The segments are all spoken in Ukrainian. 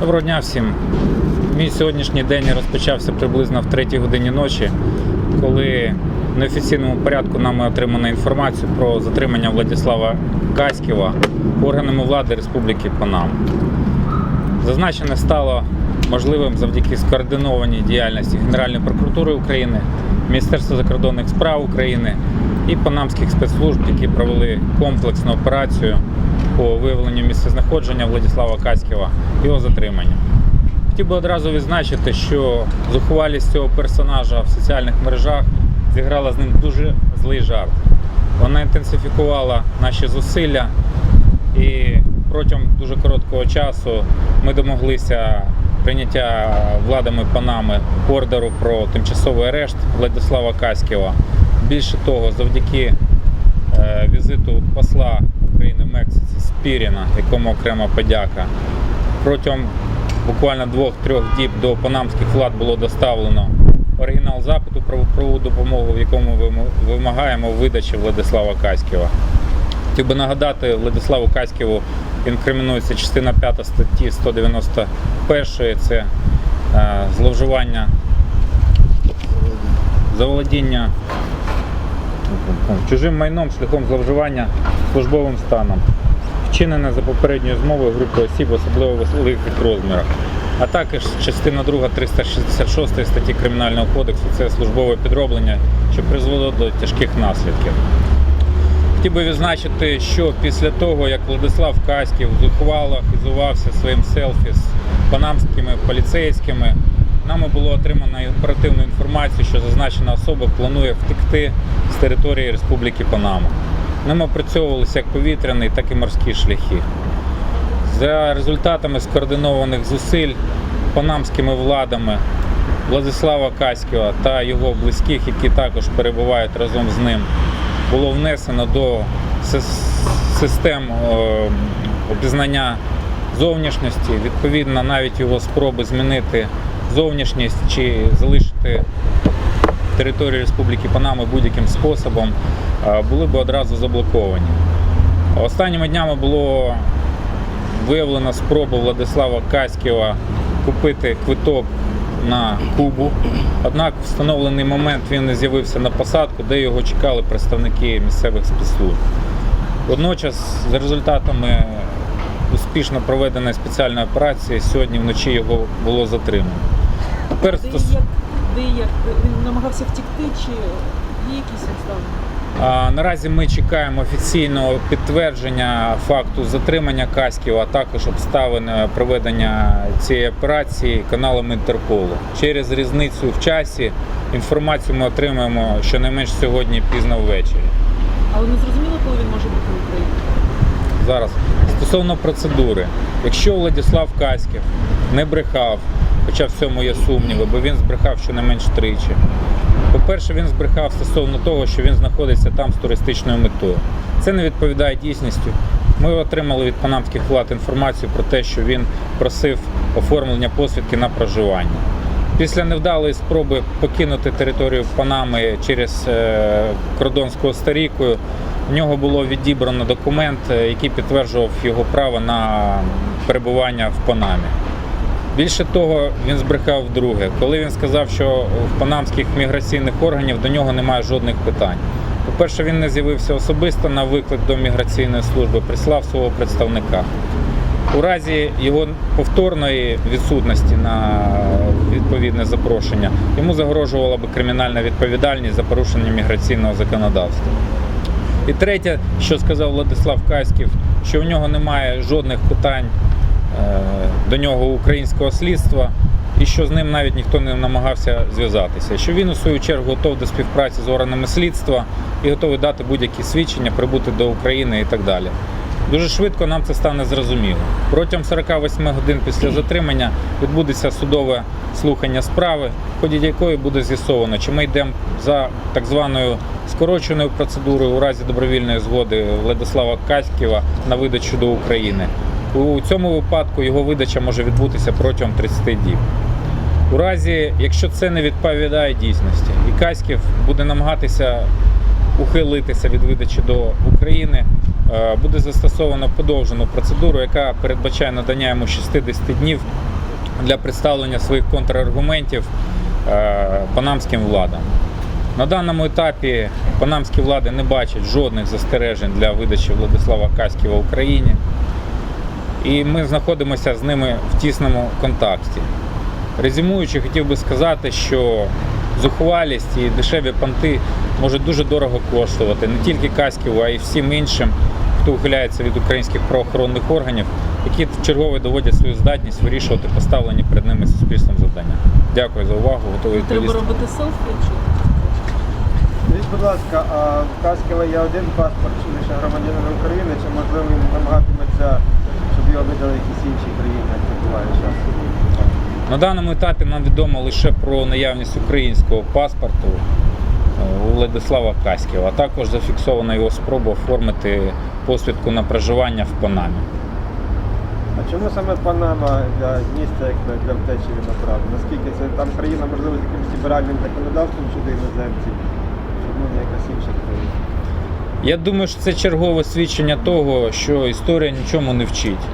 Доброго дня всім. Мій сьогоднішній день розпочався приблизно в 3 годині ночі, коли в неофіційному порядку нами отримано інформацію про затримання Владислава Каськіва органами влади Республіки Панама. Зазначене стало можливим завдяки скоординованій діяльності Генеральної прокуратури України, Міністерства закордонних справ України і панамських спецслужб, які провели комплексну операцію по виявленню місцезнаходження Владислава Каськіва його затримання. Хотів би одразу відзначити, що зухвалість цього персонажа в соціальних мережах зіграла з ним дуже злий жарт. Вона інтенсифікувала наші зусилля і протягом дуже короткого часу ми домоглися прийняття владами Панами ордеру про тимчасовий арешт Владислава Каськіва. Більше того, завдяки е, візиту посла Мексиці якому окрема подяка, протягом буквально двох-трьох діб до панамських влад було доставлено оригінал запиту про правову допомогу, в якому вимагаємо видачі Владислава Каськіва. Хотів би нагадати, Владиславу Каськіву інкримінується частина 5 статті 191, це е, зловживання, заволодіння чужим майном шляхом зловживання службовим станом, вчинене за попередньою змовою групи осіб, особливо великих розмірах. А також частина 2 366 статті Кримінального кодексу це службове підроблення, що призвело до тяжких наслідків. Хотів би відзначити, що після того, як Владислав Каськів зухвало хизувався своїм селфі з панамськими поліцейськими, нами було отримано оперативну інформацію, що зазначена особа планує втекти з території Республіки Панама. Ним опрацьовувалися як повітряні, так і морські шляхи. За результатами скоординованих зусиль панамськими владами Владислава Каськіва та його близьких, які також перебувають разом з ним, було внесено до систем е, опізнання зовнішності. Відповідно, навіть його спроби змінити зовнішність чи залишити територію Республіки Панами будь-яким способом е, були б одразу заблоковані. Останніми днями було виявлена спроба Владислава Каськіва купити квиток на Кубу. Однак в встановлений момент він не з'явився на посадку, де його чекали представники місцевих спецслужб. Водночас, за результатами успішно проведеної спеціальної операції, сьогодні вночі його було затримано. Тепер стос- де як він намагався втікти, чи є якісь обставини? А, Наразі ми чекаємо офіційного підтвердження факту затримання Каськів, а також обставин проведення цієї операції каналами Інтерполу. Через різницю в часі інформацію ми отримаємо щонайменш сьогодні пізно ввечері. Але не зрозуміло, коли він може бути в Україні. Зараз стосовно процедури, якщо Владислав Каськів не брехав, хоча в цьому є сумніви, бо він збрехав щонайменш тричі. По-перше, він збрехав стосовно того, що він знаходиться там з туристичною метою. Це не відповідає дійсності. Ми отримали від панамських влад інформацію про те, що він просив оформлення посвідки на проживання. Після невдалої спроби покинути територію Панами через е, кордон з Коста-Рікою, в нього було відібрано документ, е, який підтверджував його право на перебування в Панамі. Більше того, він збрехав вдруге, коли він сказав, що в панамських міграційних органів до нього немає жодних питань. По-перше, він не з'явився особисто на виклик до міграційної служби, прислав свого представника. У разі його повторної відсутності на відповідне запрошення йому загрожувала би кримінальна відповідальність за порушення міграційного законодавства. І третє, що сказав Владислав Каськів, що у нього немає жодних питань до нього українського слідства, і що з ним навіть ніхто не намагався зв'язатися. Що він у свою чергу готов до співпраці з органами слідства і готовий дати будь-які свідчення, прибути до України і так далі. Дуже швидко нам це стане зрозуміло. Протягом 48 годин після затримання відбудеться судове слухання справи, в ході якої буде з'ясовано, чи ми йдемо за так званою скороченою процедурою у разі добровільної згоди Владислава Каськіва на видачу до України. У цьому випадку його видача може відбутися протягом 30 діб. У разі, якщо це не відповідає дійсності, і Каськів буде намагатися ухилитися від видачі до України, е, буде застосовано подовжену процедуру, яка передбачає надання йому 60 днів для представлення своїх контраргументів е, панамським владам. На даному етапі панамські влади не бачать жодних застережень для видачі Владислава Каськіва Україні. І ми знаходимося з ними в тісному контакті. Резюмуючи, хотів би сказати, що зухвалість і дешеві понти можуть дуже дорого коштувати не тільки Каськіву, а й всім іншим, хто ухиляється від українських правоохоронних органів, які вчергове доводять свою здатність вирішувати поставлені перед ними суспільством завдання. Дякую за увагу. Готовий Треба відповісти. робити селфі чи Скажіть, будь ласка, а в Касківа є один паспорт, чи лише громадянин України, чи можливо він намагатиметься, видали якісь інші країни, як це буває часто? На даному етапі нам відомо лише про наявність українського паспорту е, у Владислава Каськіва, а також зафіксована його спроба оформити посвідку на проживання в Панамі. А чому саме Панама для місця якби, для втечі від направду? Наскільки це там країна, можливо, з якимось ліберальним законодавством щодо іноземців, чи ну, якась інша країна? Я думаю, що це чергове свідчення того, що історія нічому не вчить.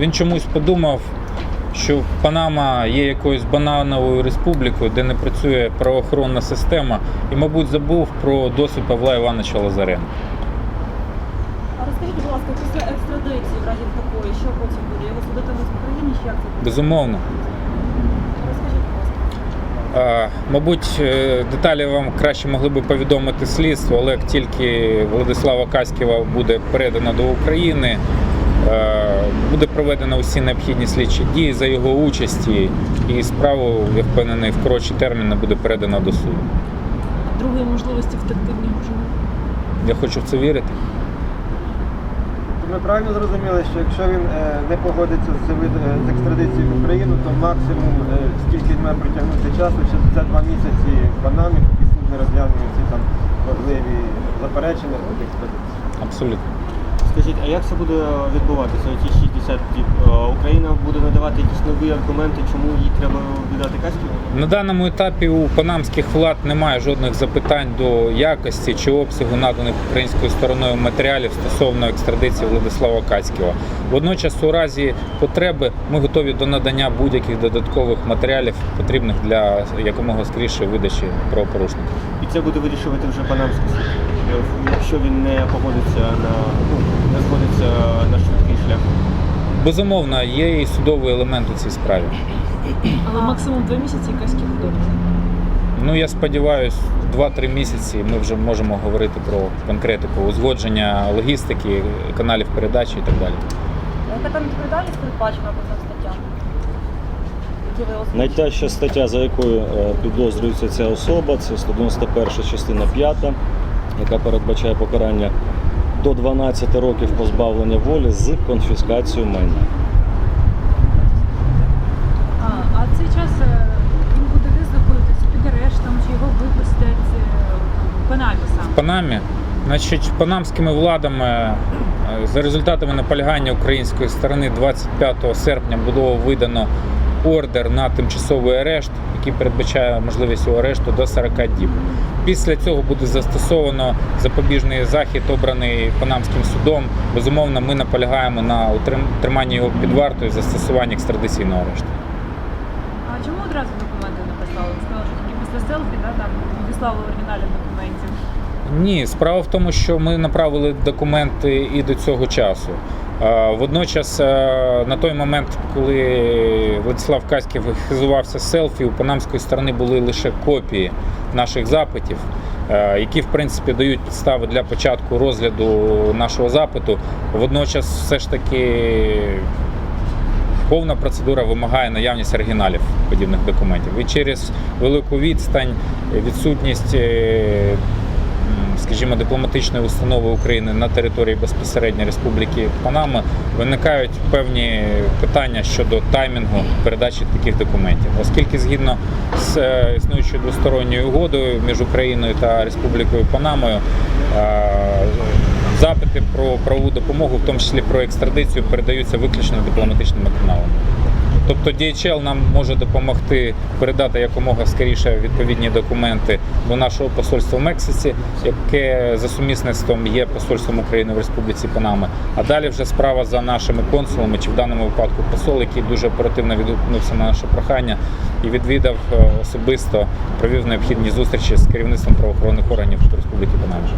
Він чомусь подумав, що Панама є якоюсь банановою республікою, де не працює правоохоронна система, і, мабуть, забув про досвід Павла Івановича Лазаренка. А розкажіть, будь ласка, після екстрадиції в разі такої, що потім буде? Його судитимуть в Україні чи як це? Безумовно. Розкажіть, будь ласка. А, Мабуть, е, деталі вам краще могли би повідомити слідство, але як тільки Владислава Каськіва буде передано до України, буде проведено усі необхідні слідчі дії за його участі, і справу, я впевнений, в коротші терміни буде передано до суду. а другої можливості втекти в нього вже немає? Я хочу в це вірити. Ми правильно зрозуміли, що якщо він е, не погодиться з, е, з екстрадицією в Україну, то максимум е, скільки має притягнути часу, чи це два місяці в Панамі, поки суд не розгляне всі там важливі заперечення проти екстрадиції. Абсолютно. Скажіть, а як це буде відбуватися? Ті 60 діб? Е, Україна буде надавати якісь нові аргументи, чому їй треба віддати Каськіву? На даному етапі у панамських влад немає жодних запитань до якості чи обсягу наданих українською стороною матеріалів стосовно екстрадиції Владислава Кацьківа. Водночас, у разі потреби, ми готові до надання будь-яких додаткових матеріалів, потрібних для якомога скорішої видачі правопорушника. І це буде вирішувати вже панамський суд. Е, Якщо він не погодиться на не згодиться на швидкий шлях. Безумовно, є і судовий елемент у цій справі. Але максимум два місяці якась вдома. Ну я сподіваюся, 2-3 місяці ми вже можемо говорити про конкретику узгодження логістики, каналів передачі і так далі. Яка там відповідальність передбачена по цим статтям? Найтяжча стаття, за якою е, підозрюється ця особа, це 191 частина 5, яка передбачає покарання до 12 років позбавлення волі з конфіскацією майна. А, а цей час е, він буде де знаходитися під арештом, чи його випустять е, в Панамі сам? В Панамі, значить, панамськими владами е, за результатами наполягання української сторони 25 серпня було видано ордер на тимчасовий арешт, який передбачає можливість його арешту до 40 діб. Після цього буде застосовано запобіжний захід, обраний панамським судом. Безумовно, ми наполягаємо на триманні його під вартою застосування екстрадиційного арешту. А чому одразу документи написали? Сказали, що тільки після селфі, да, там відіслали оригіналі документів. Ні, справа в тому, що ми направили документи і до цього часу. Водночас, на той момент, коли Владислав Каськів хизувався селфі, у панамської сторони були лише копії наших запитів, які в принципі дають підстави для початку розгляду нашого запиту. Водночас, все ж таки. Повна процедура вимагає наявність оригіналів подібних документів. І через велику відстань, відсутність, е, скажімо, дипломатичної установи України на території безпосередньо Республіки Панама виникають певні питання щодо таймінгу передачі таких документів, оскільки згідно з е, існуючою двосторонньою угодою між Україною та Республікою Панамою. е, Запити про правову допомогу, в тому числі про екстрадицію, передаються виключно дипломатичними каналами. Тобто DHL нам може допомогти передати якомога скоріше відповідні документи до нашого посольства в Мексиці, яке за сумісництвом є посольством України в Республіці Панама. А далі вже справа за нашими консулами, чи в даному випадку посол, який дуже оперативно відгукнувся на наше прохання і відвідав е, особисто, провів необхідні зустрічі з керівництвом правоохоронних органів Республіки Панама.